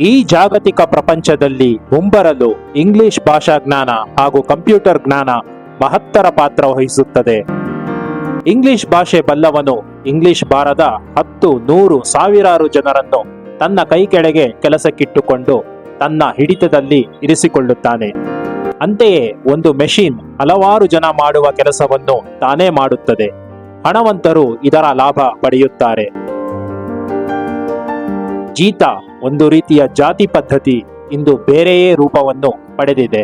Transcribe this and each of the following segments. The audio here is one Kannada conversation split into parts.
ಈ ಜಾಗತಿಕ ಪ್ರಪಂಚದಲ್ಲಿ ಮುಂಬರಲು ಇಂಗ್ಲಿಷ್ ಭಾಷಾ ಜ್ಞಾನ ಹಾಗೂ ಕಂಪ್ಯೂಟರ್ ಜ್ಞಾನ ಮಹತ್ತರ ಪಾತ್ರ ವಹಿಸುತ್ತದೆ. ಇಂಗ್ಲಿಷ್ ಭಾಷೆ ಬಲ್ಲವನು ಇಂಗ್ಲಿಷ್ ಬಾರದ ಹತ್ತು ನೂರು ಸಾವಿರಾರು ಜನರನ್ನು ತನ್ನ ಕೈ ಕೆಳಗೆ ಕೆಲಸಕ್ಕಿಟ್ಟುಕೊಂಡು ತನ್ನ ಹಿಡಿತದಲ್ಲಿ ಇರಿಸಿಕೊಳ್ಳುತ್ತಾನೆ. ಅಂತೆಯೇ ಒಂದು ಮೆಷಿನ್ ಹಲವಾರು ಜನ ಮಾಡುವ ಕೆಲಸವನ್ನು ತಾನೇ ಮಾಡುತ್ತದೆ. ಹಣವಂತರು ಇದರ ಲಾಭ ಪಡೆಯುತ್ತಾರೆ. ಜೀತ ಒಂದು ರೀತಿಯ ಜಾತಿ ಪದ್ಧತಿ ಇಂದು ಬೇರೆಯೇ ರೂಪವನ್ನು ಪಡೆದಿದೆ.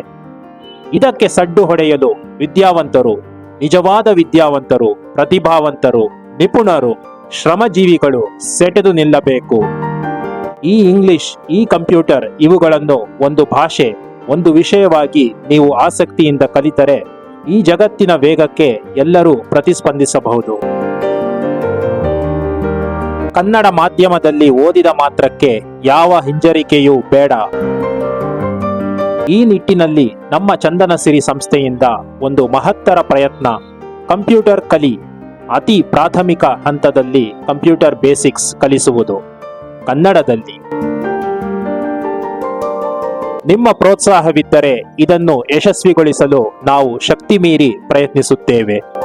ಇದಕ್ಕೆ ಸಡ್ಡು ಹೊಡೆಯಲು ವಿದ್ಯಾವಂತರು, ನಿಜವಾದ ವಿದ್ಯಾವಂತರು, ಪ್ರತಿಭಾವಂತರು, ನಿಪುಣರು, ಶ್ರಮಜೀವಿಗಳು ಸೆಟೆದು ನಿಲ್ಲಬೇಕು. ಈ ಇಂಗ್ಲಿಷ್, ಈ ಕಂಪ್ಯೂಟರ್ ಇವುಗಳನ್ನು ಒಂದು ಭಾಷೆ, ಒಂದು ವಿಷಯವಾಗಿ ನೀವು ಆಸಕ್ತಿಯಿಂದ ಕಲಿತರೆ ಈ ಜಗತ್ತಿನ ವೇಗಕ್ಕೆ ಎಲ್ಲರೂ ಪ್ರತಿಸ್ಪಂದಿಸಬಹುದು. ಕನ್ನಡ ಮಾಧ್ಯಮದಲ್ಲಿ ಓದಿದ ಮಾತ್ರಕ್ಕೆ ಯಾವ ಹಿಂಜರಿಕೆಯೂ ಬೇಡ. ಈ ನಿಟ್ಟಿನಲ್ಲಿ ನಮ್ಮ ಚಂದನ ಸಿರಿ ಸಂಸ್ಥೆಯಿಂದ ಒಂದು ಮಹತ್ತರ ಪ್ರಯತ್ನ. ಕಂಪ್ಯೂಟರ್ ಕಲಿ ಅತಿ ಪ್ರಾಥಮಿಕ ಹಂತದಲ್ಲಿ ಕಂಪ್ಯೂಟರ್ ಬೇಸಿಕ್ಸ್ ಕಲಿಸುವುದು. ಕನ್ನಡದಲ್ಲಿ. ನಿಮ್ಮ ಪ್ರೋತ್ಸಾಹವಿದ್ದರೆ ಇದನ್ನು ಯಶಸ್ವಿಗೊಳಿಸಲು ನಾವು ಶಕ್ತಿ ಮೀರಿ ಪ್ರಯತ್ನಿಸುತ್ತೇವೆ.